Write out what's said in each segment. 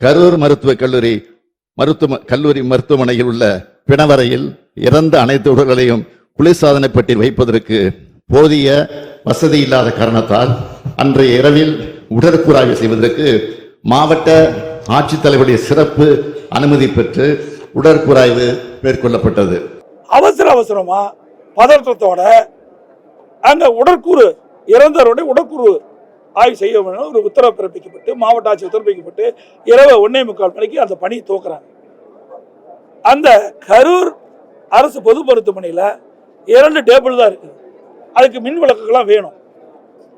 கரூர் மருத்துவக் கல்லூரி மருத்துவ கல்லூரி மருத்துவமனையில் உள்ள பிணவரையில் இறந்த அனைத்து உடல்களையும் குளிர்சாதன பெட்டியில் வைப்பதற்கு போதிய வசதி இல்லாத காரணத்தால் அன்றைய இரவில் உடற்கூறாய்வு செய்வதற்கு மாவட்ட ஆட்சித்தலைவருடைய சிறப்பு அனுமதி பெற்று உடற்கூறாய்வு மேற்கொள்ளப்பட்டது. அவசர அவசரமா பதற்றத்தோட அந்த உடற்கூறு இறந்தவருடைய உடற்கூறு ஆய்வு செய்ய வேண்டும் ஒரு உத்தரவு பிறப்பிக்கப்பட்டு மாவட்ட ஆட்சி உத்தரவு பிறப்பிக்கப்பட்டு இரவு ஒன்னே முக்கால் மணிக்கு அந்த பணி துவக்குறாங்க. அந்த கரூர் அரசு பொது மருத்துவமனையில் இரண்டு டேபிள் தான் இருக்குது. அதுக்கு மின் விளக்குகள்லாம் வேணும்.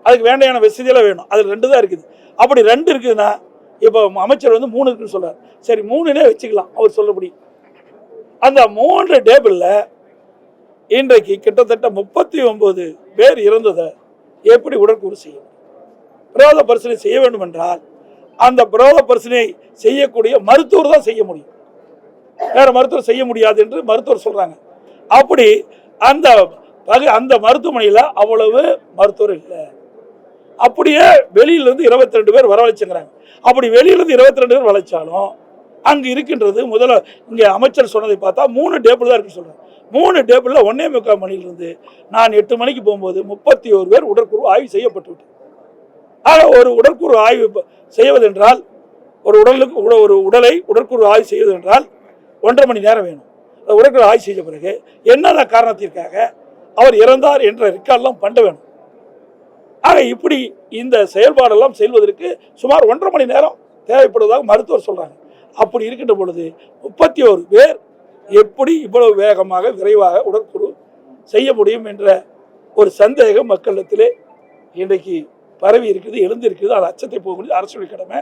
அதுக்கு வேண்டையான வசதியெல்லாம் வேணும். அது ரெண்டு தான் இருக்குது. அப்படி ரெண்டு இருக்குதுன்னா இப்போ அமைச்சர் வந்து மூணு இருக்குன்னு சொல்கிறார் சரி மூணுனே வச்சுக்கலாம். அவர் சொல்லபடி அந்த மூன்று டேபிளில் இன்றைக்கு கிட்டத்தட்ட முப்பத்தி ஒம்பது பேர் இறந்ததை எப்படி உடற்கூறு செய்யும் பிரேத பரிசனை செய்ய வேண்டும் என்றால் அந்த பிரேத பரிசனை செய்யக்கூடிய மருத்துவர் தான் செய்ய முடியும். வேற மருத்துவர் செய்ய முடியாது என்று மருத்துவர் சொல்றாங்க. அப்படி அந்த பகு- அந்த மருத்துவமனையில் அவ்வளவு மருத்துவர் இல்லை. அப்படியே வெளியிலிருந்து இருபத்தி ரெண்டு பேர் வரவழைச்சுங்கிறாங்க. அப்படி வெளியிலிருந்து இருபத்தி ரெண்டு பேர் வளைச்சாலும் அங்கு இருக்கின்றது முதல்ல இங்கே அமைச்சர் சொன்னதை பார்த்தா மூணு டேபிள் தான் இருக்கு சொல்கிறேன் மூணு டேபிளில் ஒன்னே முக்கால் மணிலிருந்து நான் எட்டு மணிக்கு போகும்போது முப்பத்தி ஒரு பேர் உடற்குழு ஆய்வு செய்யப்பட்டு விட்டேன் ஆக ஒரு உடற்கூறு ஆய்வு செய்வதென்றால் ஒரு உடலுக்கு உட- ஒரு உடலை உடற்கூறு ஆய்வு செய்வதென்றால் ஒன்றரை மணி நேரம் வேணும். அந்த உடற்கூறு ஆய்வு செய்த பிறகு என்னென்ன காரணத்திற்காக அவர் இறந்தார் என்ற ரெக்கார்ட்லாம் பண்ண வேணும். ஆக இப்படி இந்த செயல்பாடெல்லாம் செல்வதற்கு சுமார் ஒன்றரை மணி நேரம் தேவைப்படுவதாக மருத்துவர் சொல்கிறாங்க அப்படி இருக்கின்ற பொழுது முப்பத்தி ஒரு பேர் எப்படி இவ்வளவு வேகமாக விரைவாக உடற்குழு செய்ய முடியும் என்ற ஒரு சந்தேகம் மக்களிடத்திலே இன்றைக்கு பரவி இருக்குது எழுந்திருக்குது அது அச்சத்தை போக அரசுடைய கடமை.